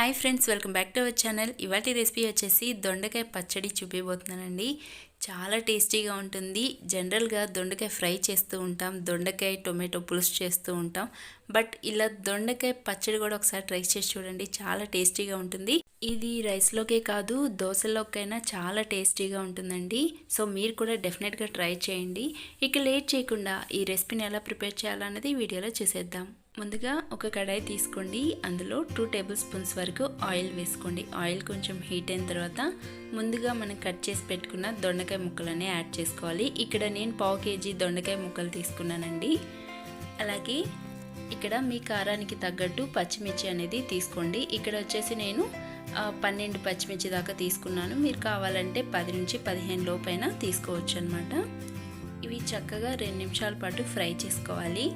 Hi friends welcome back to our channel. ఇవాటి recipe వచ్చేసి దొండకాయ పచ్చడి చూపిపోతున్నానండి చాలా టేస్టీగా ఉంటుంది. జనరల్గా దొండకాయ ఫ్రై చేస్తూ ఉంటాం దొండకాయ టొమాటో పులుసు చేస్తూ ఉంటాం. బట్ ఇలా దొండకాయ పచ్చడి కూడా ఒకసారి ట్రై చేసి చూడండి చాలా టేస్టీగా ఉంటుంది. ఇది రైస్లోకే కాదు దోశలోకైనా చాలా టేస్టీగా ఉంటుందండి. సో మీరు కూడా డెఫినెట్గా ట్రై చేయండి. ఇక లేట్ చేయకుండా ఈ రెసిపీని ఎలా ప్రిపేర్ చేయాలన్నది వీడియోలో చూసేద్దాం. ముందుగా ఒక కడాయి తీసుకోండి. అందులో టూ టేబుల్ స్పూన్స్ వరకు ఆయిల్ వేసుకోండి. ఆయిల్ కొంచెం హీట్ అయిన తర్వాత ముందుగా మనం కట్ చేసి పెట్టుకున్న దొండకాయ ముక్కలనే యాడ్ చేసుకోవాలి. ఇక్కడ నేను పావు కేజీ దొండకాయ ముక్కలు తీసుకున్నానండి. అలాగే ఇక్కడ మీ కారానికి తగ్గట్టు పచ్చిమిర్చి అనేది తీసుకోండి. ఇక్కడ వచ్చేసి నేను పన్నెండు పచ్చిమిర్చి దాకా తీసుకున్నాను. మీరు కావాలంటే పది నుంచి పదిహేను లోపైన తీసుకోవచ్చు అనమాట ఇవి చక్కగా రెండు నిమిషాల పాటు ఫ్రై చేసుకోవాలి.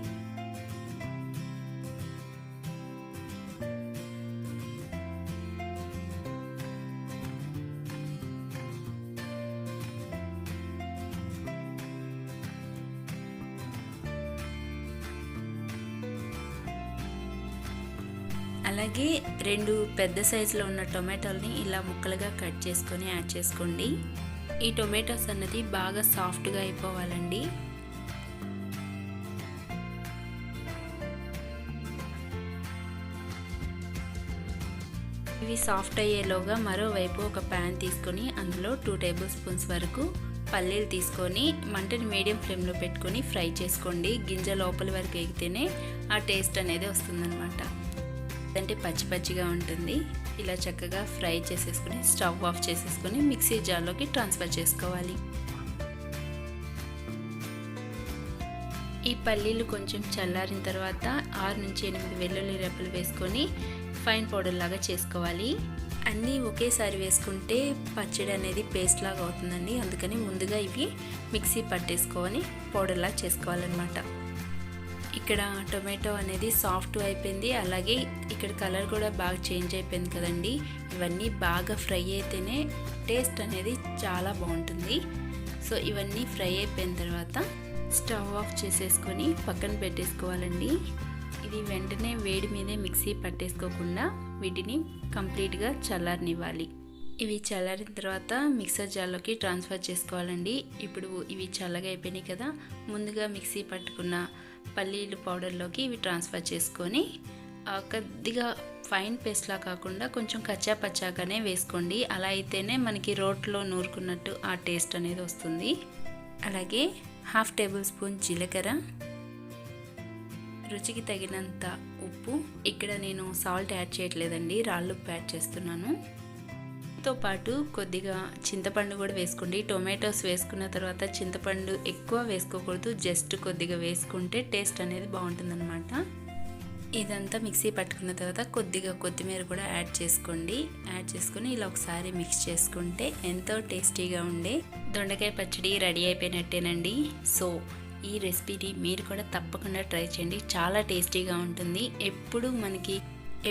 అలాగే రెండు పెద్ద సైజులో ఉన్న టొమాటోల్ని ఇలా ముక్కలుగా కట్ చేసుకొని యాడ్ చేసుకోండి. ఈ టొమాటోస్ అన్నది బాగా సాఫ్ట్గా అయిపోవాలండి. ఇవి సాఫ్ట్ అయ్యేలోగా మరోవైపు ఒక ప్యాన్ తీసుకొని అందులో టూ టేబుల్ స్పూన్స్ వరకు పల్లీలు తీసుకొని మంటని మీడియం ఫ్లేమ్లో పెట్టుకొని ఫ్రై చేసుకోండి. గింజ లోపలి వరకు ఎగితేనే ఆ టేస్ట్ అనేది వస్తుందన్నమాట. అంటే పచ్చి పచ్చిగా ఉంటుంది. ఇలా చక్కగా ఫ్రై చేసేసుకుని స్టవ్ ఆఫ్ చేసేసుకుని మిక్సీ జార్లోకి ట్రాన్స్ఫర్ చేసుకోవాలి. ఈ పల్లీలు కొంచెం చల్లారిన తర్వాత ఆరు నుంచి ఎనిమిది వెల్లుల్లి రెప్పలు వేసుకొని ఫైన్ పౌడర్ లాగా చేసుకోవాలి. అన్నీ ఒకేసారి వేసుకుంటే పచ్చడి అనేది పేస్ట్ లాగా అవుతుందండి. అందుకని ముందుగా ఇవి మిక్సీ పట్టేసుకొని పౌడర్లా చేసుకోవాలన్నమాట. ఇక్కడ టొమాటో అనేది సాఫ్ట్ అయిపోయింది. అలాగే ఇక్కడ కలర్ కూడా బాగా చేంజ్ అయిపోయింది కదండి. ఇవన్నీ బాగా ఫ్రై అయితేనే టేస్ట్ అనేది చాలా బాగుంటుంది. సో ఇవన్నీ ఫ్రై అయిపోయిన తర్వాత స్టవ్ ఆఫ్ చేసేసుకొని పక్కన పెట్టేసుకోవాలండి. ఇది వెంటనే వేడి మీదే మిక్సీ పట్టేసుకోకుండా వీటిని కంప్లీట్గా చల్లారనివ్వాలి. ఇవి చల్లారిన తర్వాత మిక్సర్ జార్లోకి ట్రాన్స్ఫర్ చేసుకోవాలండి. ఇప్పుడు ఇవి చల్లగా అయిపోయినాయి కదా ముందుగా మిక్సీ పట్టుకున్న పల్లీలు పౌడర్లోకి ఇవి ట్రాన్స్ఫర్ చేసుకొని కొద్దిగా ఫైన్ పేస్ట్లా కాకుండా కొంచెం కచ్చా పచ్చాగానే వేసుకోండి. అలా అయితేనే మనకి రోట్లో నూరుకున్నట్టు ఆ టేస్ట్ అనేది వస్తుంది. అలాగే హాఫ్ టేబుల్ స్పూన్ జీలకర్ర రుచికి తగినంత ఉప్పు. ఇక్కడ నేను సాల్ట్ యాడ్ చేయట్లేదండి రాళ్ళు ఉప్పు యాడ్ చేస్తున్నాను. తో పాటు కొద్దిగా చింతపండు కూడా వేసుకోండి. టొమాటోస్ వేసుకున్న తర్వాత చింతపండు ఎక్కువ వేసుకోకూడదు. జస్ట్ కొద్దిగా వేసుకుంటే టేస్ట్ అనేది బాగుంటుందన్నమాట. ఇదంతా మిక్సీ పట్టుకున్న తర్వాత కొద్దిగా కొత్తిమీర కూడా యాడ్ చేసుకోండి. యాడ్ చేసుకుని ఇలా ఒకసారి మిక్స్ చేసుకుంటే ఎంతో టేస్టీగా ఉండే దొండకాయ పచ్చడి రెడీ అయిపోయినట్టేనండి. సో ఈ రెసిపీని మీరు కూడా తప్పకుండా ట్రై చేయండి. చాలా టేస్టీగా ఉంటుంది. ఎప్పుడు మనకి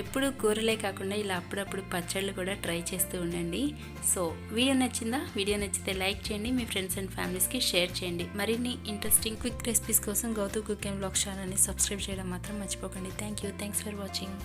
ఎప్పుడు కూరలే కాకుండా ఇలా అప్పుడప్పుడు పచ్చళ్ళు కూడా ట్రై చేస్తూ ఉండండి. సో వీడియో నచ్చిందా? వీడియో నచ్చితే లైక్ చేయండి మీ ఫ్రెండ్స్ అండ్ ఫ్యామిలీస్కి షేర్ చేయండి. మరిన్ని ఇంట్రెస్టింగ్ క్విక్ రెసిపీస్ కోసం గౌతమ్ కుక్ అండ్ బ్లాగ్ ఛానల్ని సబ్స్క్రైబ్ చేయడం మాత్రం మర్చిపోకండి. Thank you. Thanks for watching.